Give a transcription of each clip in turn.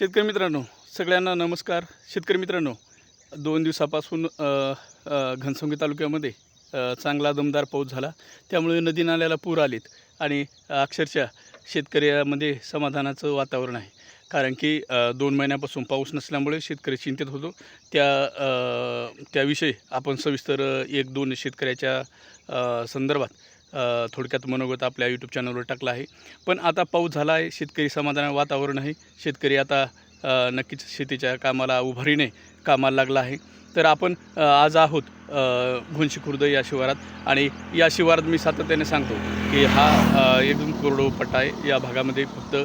शेतकरी मित्रांनो सगळ्यांना नमस्कार. शेतकरी मित्रांनो दोन दिवसापासून घनसंगी तालुक्यामध्ये चांगला दमदार पाऊस झाला. त्यामुळे नदी नाल्याला पूर आलेत आणि अक्षरशः शेतकऱ्यामध्ये समाधानाचं वातावरण आहे. कारण की दोन महिन्यापासून पाऊस नसल्यामुळे शेतकरी चिंतित होतो. त्या त्याविषयी आपण सविस्तर एक दोन शेतकऱ्याच्या संदर्भात थोडक्यात मनोगत आपल्या यूट्यूब चॅनलवर टाकलं आहे. पण आता पाऊस झाला आहे शेतकरी समाधान वातावरण आहे. शेतकरी आता नक्कीच शेतीच्या कामाला उभारीने कामाला लागला आहे. तर आपण आज आहोत अ, घोणशी खुर्द या शिवारात. आणि या शिवारात मी सातत्याने सांगतो की हा एकदम कोरडो पट्टा आहे. या भागामध्ये फक्त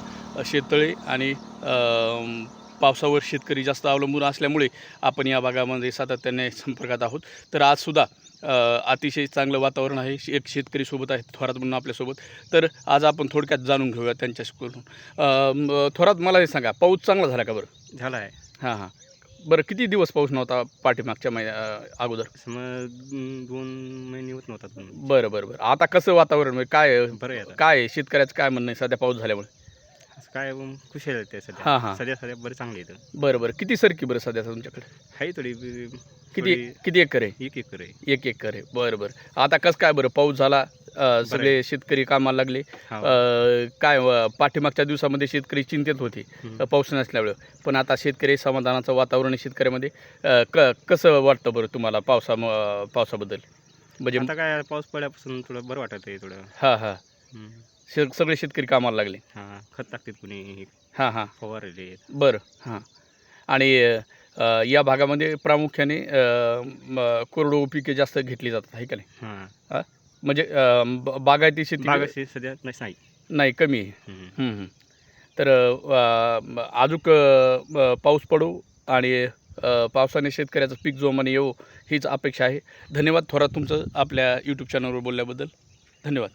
शेततळे आणि पावसावर शेतकरी जास्त अवलंबून असल्यामुळे आपण या भागामध्ये सातत्याने संपर्कात आहोत. तर आजसुद्धा अतिशय चांगलं वातावरण आहे. एक शेतकरी सोबत आहे थोरात म्हणून आपल्यासोबत. तर आज आपण थोडक्यात जाणून घेऊया त्यांच्याकडून. थोरात मला हे सांगा पाऊस चांगला झाला का बरं? झाला आहे. हां हां. बरं किती दिवस पाऊस नव्हता पाठीमागच्या मै अगोदर? दोन महिने होत नव्हता बरं बरं बरं. आता कसं वातावरण काय? बरं काय आहे? शेतकऱ्याचं काय म्हणणं आहे? सध्या पाऊस झाल्यामुळे. असं काय खुशी आहे ते हां, सध्या. हां. सध्या सध्या बरं चांगलं येतं बरं बरं. किती सरकी बरं सध्या तुमच्याकडे? आहे थोडी किती थोडी किती एकर आहे? एक एकर आहे. एक एकर आहे. बरं बरं. आता कसं काय बरं? पाऊस झाला अ, सगळे शेतकरी कामाला लागले. हा. अ, काय अ, पाठीमागच्या दिवसामध्ये शेतकरी चिंतित होते हम्म. अ, पाऊस नसल्यामुळे. पण आता शेतकरी समाधानाचं वातावरण आहे शेतकऱ्यामध्ये. अ, क कसं वाटतं बरं तुम्हाला पावसा पावसाबद्दल? म्हणजे आता काय पाऊस पडल्यापासून थोडं बरं वाटत आहे थोडं. हां हां. हम्म. शे सगळे शेतकरी कामाला लागले. हा खत टाकतात कुणी हां हां. फवारले बरं हां. आणि अ, या भागामध्ये प्रामुख्याने अ, म, कोरडो पिके जास्त घेतली जातात आहे का नाही? हां. म्हणजे अ, ब- बागायती शेती बागाशी सध्या नाही नाही. कमी आहे. हम्म. हम्म, हम्म. तर अ, म, अजूक अ, पाऊस पडो आणि अ, पावसाने शेतकऱ्याचं पीक जोमाने येवो हीच अपेक्षा आहे. धन्यवाद थोरात तुमचं आपल्या यूट्यूब चॅनलवर बोलल्याबद्दल. धन्यवाद.